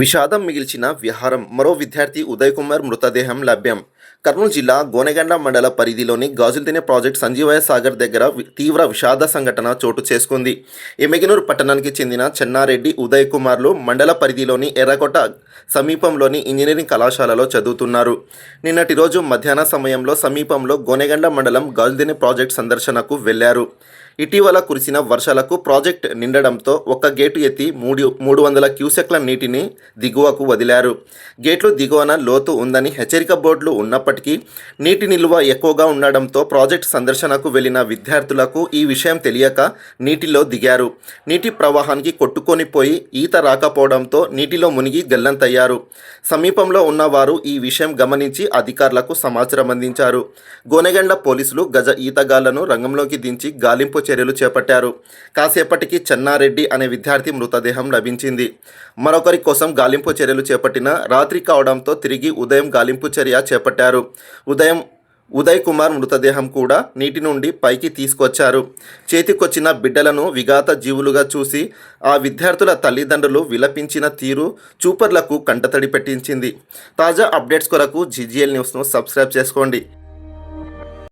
విషాదం మిగిల్చిన విహారం మరో విద్యార్థి ఉదయ్ కుమార్ మృతదేహం లభ్యం. కర్నూలు జిల్లా గోనెగండ మండల పరిధిలోని గాజుల్తినే ప్రాజెక్ట్ సంజీవయ సాగర్ దగ్గర తీవ్ర విషాద సంఘటన చోటు చేసుకుంది. ఎమ్మెగినూరు పట్టణానికి చెందిన చెన్నారెడ్డి ఉదయ్ కుమార్లు మండల పరిధిలోని ఎర్రకోట సమీపంలోని ఇంజనీరింగ్ కళాశాలలో చదువుతున్నారు. నిన్నటి రోజు మధ్యాహ్న సమయంలో సమీపంలో గోనెగండ మండలం గాజుల్తినే ప్రాజెక్ట్ సందర్శనకు వెళ్ళారు ఇటీవల కురిసిన వర్షాలకు ప్రాజెక్ట్ నిండడంతో ఒక్క గేటు ఎత్తి మూడు మూడు వందల క్యూసెక్ల నీటిని దిగువకు వదిలారు. గేట్లు దిగువన లోతు ఉందని హెచ్చరిక బోర్డులు ఉన్నప్పటికీ నీటి నిల్వ ఎక్కువగా ఉండడంతో ప్రాజెక్ట్ సందర్శనకు వెళ్ళిన విద్యార్థులకు ఈ విషయం తెలియక నీటిలో దిగారు. నీటి ప్రవాహానికి కొట్టుకొని పోయి ఈత రాకపోవడంతో నీటిలో మునిగి గల్లంతయ్యారు సమీపంలో ఉన్నవారు ఈ విషయం గమనించి అధికారులకు సమాచారం అందించారు. గోనెగండ పోలీసులు గజ ఈతగాళ్ళను రంగంలోకి దించి గాలింపు చర్యలు చేపట్టారు. కాసేపటికి చెన్నారెడ్డి అనే విద్యార్థి మృతదేహం లభించింది. మరొకరి కోసం గాలింపు చర్యలు చేపట్టిన రాత్రి కావడంతో తిరిగి ఉదయం గాలింపు చర్య చేపట్టారు. ఉదయం ఉదయ్ కుమార్ మృతదేహం కూడా నీటి నుండి పైకి తీసుకొచ్చారు. చేతికొచ్చిన బిడ్డలను విఘాత జీవులుగా చూసి ఆ విద్యార్థుల తల్లిదండ్రులు విలపించిన తీరు చూపర్లకు కంటతడి పెట్టించింది. తాజా అప్డేట్స్ కొరకు జీజీఎల్ న్యూస్ను సబ్స్క్రైబ్ చేసుకోండి.